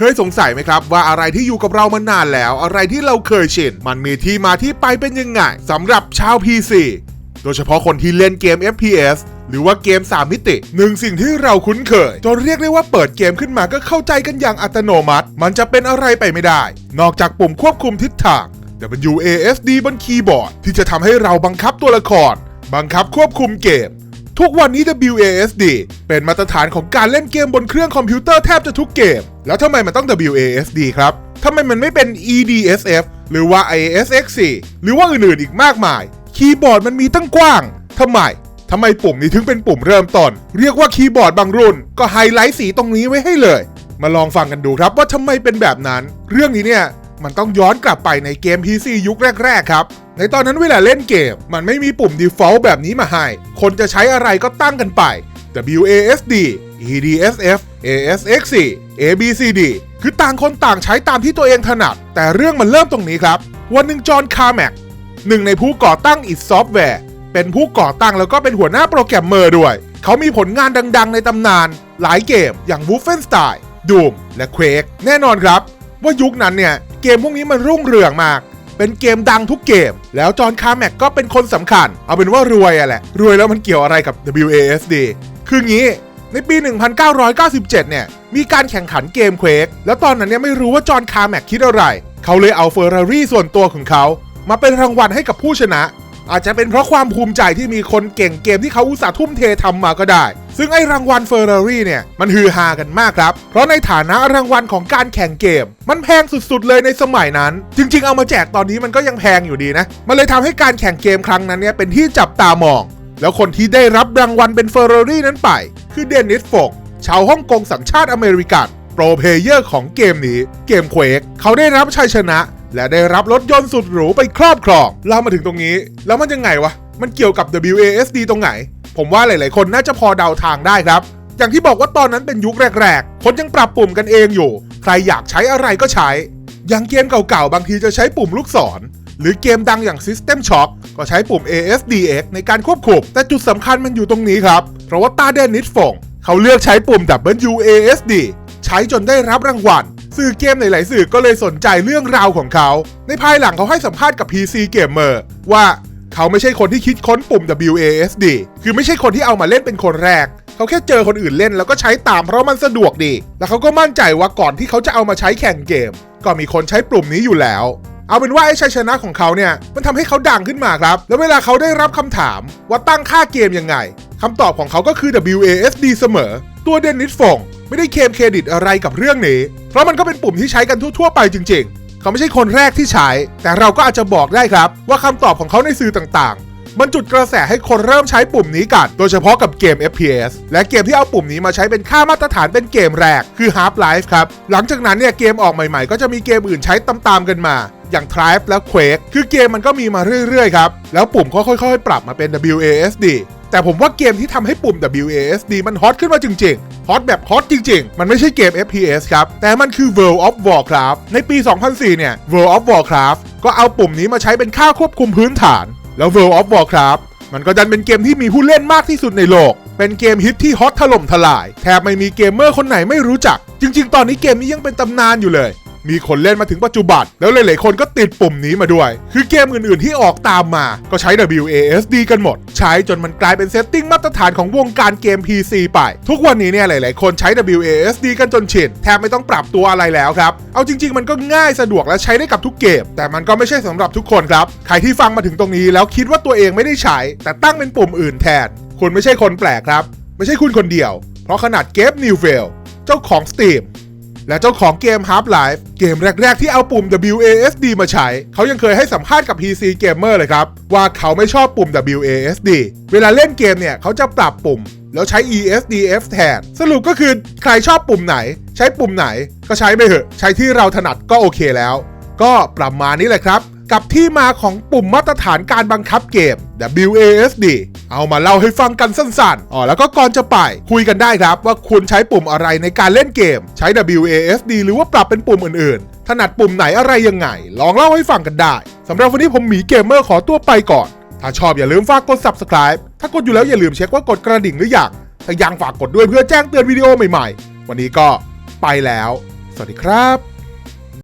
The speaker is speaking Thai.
เคยสงสัยไหมครับว่าอะไรที่อยู่กับเรามานานแล้ว อะไรที่เราเคยชินมันมีที่มาที่ไปเป็นยังไงสำหรับชาว PC โดยเฉพาะคนที่เล่นเกม FPS หรือว่าเกม 3 มิติหนึ่งสิ่งที่เราคุ้นเคยจนเรียกได้ว่าเปิดเกมขึ้นมาก็เข้าใจกันอย่างอัตโนมัติ มันจะเป็นอะไรไปไม่ได้ นอกจากปุ่มควบคุมทิศทาง WASD บนคีย์บอร์ด ที่จะทำให้เราบังคับตัวละคร บังคับควบคุมเกม ทุกวันนี้ WASD เป็นมาตรฐานของการเล่นเกมบนเครื่องคอมพิวเตอร์แทบจะทุกเกม แล้วทำไมมันต้อง WASD ครับทำไมมันไม่เป็น EDSF หรือว่า ISXC หรือว่าอื่นๆอีกมากมาย คีย์บอร์ดมันมีตั้งกว้างทำไมทำไมปุ่มนี้ถึงเป็นปุ่มเริ่มต้น เรียกว่าคีย์บอร์ดบางรุ่น ก็ไฮไลท์สีตรงนี้ไว้ให้เลย มาลองฟังกันดูครับว่าทำไมเป็นแบบนั้น เรื่องนี้เนี่ยมันต้องย้อนกลับไปในเกม PC ยุคแรก ๆ ครับ ในตอนนั้นเวลาเล่นเกม มันไม่มีปุ่ม default แบบนี้มาให้ คนจะใช้อะไรก็ตั้งกันไป WASD EDSF ASXC ABCD คือต่างคนต่างใช้ตามที่ตัวเองถนัด แต่เรื่องมันเริ่มตรงนี้ครับ วันหนึ่งจอห์นคาร์แมกหนึ่งในผู้ก่อตั้ง id Software เป็นผู้ก่อตั้งแล้วก็เป็นหัวหน้าโปรแกรมเมอร์ด้วย เขามีผลงานดัง ๆ ในตำนาน หลายเกมอย่าง Wolfenstein Doom และ Quake แน่นอนครับ ว่ายุคนั้นเนี่ย เกมพวกนี้มันรุ่งเรืองมาก เป็นเกมดังทุกเกม แล้วจอห์นคาร์แม็กก็เป็นคนสำคัญ เอาเป็นว่ารวยอะแหละ รวยแล้วมันเกี่ยวอะไรกับ WASD คืองี้ในปี 1997 เนี่ย มีการแข่งขันเกม Quake แล้วตอนนั้นเนี่ยไม่รู้ว่าจอห์นคาร์แม็กคิดอะไร เขาเลยเอาเฟอร์รารี่ส่วนตัวของเขา มาเป็นรางวัลให้กับผู้ชนะ อาจจะเป็นเพราะความภูมิใจที่มีคนเก่งเกมที่เขาอุตส่าห์ทุ่มเททำมาก็ได้ ซึ่งไอรางวัลเฟอร์รารี่เนี่ย มันฮือฮากันมากครับ เพราะในฐานะรางวัลของการแข่งเกม มันแพงสุดๆเลยในสมัยนั้น จริง ๆ เอามาแจกตอนนี้มันก็ยังแพงอยู่ดีนะ มันเลยทำให้การแข่งเกมครั้งนั้นเนี่ยเป็นที่จับตามอง แล้วคนที่ได้รับรางวัลเป็นเฟอร์รารี่นั้นไป คือเดนิสฟกชาวฮ่องกงสัญชาติอเมริกันโปรเพเยอร์ของเกมนี้เกมเควกเขาได้รับชัยชนะ และได้รับรถยนต์สุดหรูไปครอบครองเล่ามาถึงตรงนี้ แล้วมันยังไงวะ มันเกี่ยวกับ WASD ตรงไหน ผมว่าหลาย ๆ คนน่าจะพอเดาทางได้ครับ อย่างที่บอกว่าตอนนั้นเป็นยุคแรก ๆ คนยังปรับปุ่มกันเองอยู่ ใครอยากใช้อะไรก็ใช้ อย่างเกมเก่า ๆ บางทีจะใช้ปุ่มลูกศร หรือเกมดังอย่าง System Shock ก็ใช้ปุ่ม ASDX ในการควบคุม แต่จุดสำคัญมันอยู่ตรงนี้ครับ เพราะว่าตาเดนนิสฟงเขาเลือกใช้ปุ่ม WASD ใช้จนได้รับรางวัลสื่อเกมหลาย ๆ สื่อก็เลยสนใจเรื่องราวของเขา ในภายหลังเขาให้สัมภาษณ์กับ PC Gamer ว่า เขาไม่ใช่คนที่คิดค้นปุ่ม WASD คือไม่ใช่คนที่เอามาเล่นเป็นคนแรก เขาแค่เจอคนอื่นเล่นแล้วก็ใช้ตามเพราะมันสะดวกดี แล้วเขาก็มั่นใจว่าก่อนที่เขาจะเอามาใช้แข่งเกม ก็มีคนใช้ปุ่มนี้อยู่แล้ว เอาเป็นว่าไอ้ชัยชนะของเขาเนี่ยมันทำให้เขาดังขึ้นมาครับ แล้วเวลาเขาได้รับคำถามว่าตั้งค่าเกมยังไงคำตอบของเขาก็คือ WASD เสมอ ตัวเดนนิสฟงไม่ได้เคมเครดิตอะไรกับเรื่องนี้ เพราะมันก็เป็นปุ่มที่ใช้กันทั่วๆไปจริงๆ เขาไม่ใช่คนแรกที่ใช้ แต่เราก็อาจจะบอกได้ครับ ว่าคำตอบของเขาในสื่อต่างๆ มันจุดกระแสให้คนเริ่มใช้ปุ่มนี้กัน โดยเฉพาะกับเกม FPS และเกมที่เอาปุ่มนี้มาใช้เป็นค่ามาตรฐานเป็นเกมแรกคือ Half-Life ครับ หลังจากนั้นเนี่ยเกมออกใหม่ๆ ก็จะมีเกมอื่นใช้ตามๆกันมา อย่าง Tribe และ Quake คือเกมมันก็มีมาเรื่อยๆครับ แล้วปุ่มก็ค่อยๆ ปรับมาเป็น WASD แต่ผมว่าเกมที่ทำให้ปุ่ม WASD มันฮอตขึ้นมาจริงๆ ฮอตแบบฮอตจริงๆ มันไม่ใช่เกม FPS ครับ แต่มันคือ World of Warcraft ในปี 2004 เนี่ย World of Warcraft ก็เอาปุ่มนี้มาใช้เป็นค่าควบคุมพื้นฐาน แล้ว World of Warcraft มันก็ดันเป็นเกมที่มีผู้เล่นมากที่สุดในโลก เป็นเกมฮิตที่ฮอตถล่มทลาย แทบไม่มีเกมเมอร์คนไหนไม่รู้จัก จริง ๆ ตอนนี้เกมนี้ยังเป็นตำนานอยู่เลย มีคนเล่นมาถึงปัจจุบัน แล้วหลายๆคนก็ติดปุ่มนี้มาด้วย คือเกมอื่นๆที่ออกตามมา ก็ใช้ WASD กันหมด ใช้จนมันกลายเป็นเซตติ้งมาตรฐานของวงการเกม PC ไป ทุกวันนี้เนี่ยหลายๆ คนใช้ WASD กันจนชินแทบไม่ต้องปรับตัวอะไรแล้วครับ เอาจริง ๆ มันก็ง่ายสะดวกและใช้ได้กับทุกเกม แต่มันก็ไม่ใช่สำหรับทุกคนครับ ใครที่ฟังมาถึงตรงนี้แล้วคิดว่าตัวเองไม่ได้ใช้ แต่ตั้งเป็นปุ่มอื่นแทน คุณไม่ใช่คนแปลกครับ ไม่ใช่คุณคนเดียว เพราะขนาดเกมนิวเฟลเจ้าของ Steam และเจ้าของเกม Half-Life เกมแรก ๆ ที่เอาปุ่ม WASD มาใช้ เขายังเคยให้สัมภาษณ์กับ PC Gamer เลยครับ ว่าเขาไม่ชอบปุ่ม WASD เวลาเล่นเกมเนี่ย เขาจะปรับปุ่ม แล้วใช้ ESDF แทน สรุปก็คือใครชอบปุ่มไหน ใช้ปุ่มไหนก็ใช้ไปเถอะ ใช้ที่เราถนัดก็โอเคแล้ว ก็ประมาณนี้แหละครับ กับที่มาของปุ่มมาตรฐานการบังคับเกม WASD เอามาเล่าให้ฟังกันสั้นๆ อ๋อแล้วก็ก่อนจะไป คุยกันได้ครับว่าคุณใช้ปุ่มอะไรในการเล่นเกม ใช้ WASD หรือว่าปรับเป็นปุ่มอื่นๆ ถนัดปุ่มไหนอะไรยังไง ลองเล่าให้ฟังกันได้สำหรับวันนี้ผมหมีเกมเมอร์ขอตัวไปก่อน ถ้าชอบอย่าลืมฝากกด subscribe ถ้ากดอยู่แล้วอย่าลืมเช็คว่ากดกระดิ่งหรือยังถ้ายังฝากกดด้วยเพื่อแจ้งเตือนวิดีโอใหม่ๆ วันนี้ก็ไปแล้วสสวัสดีครับ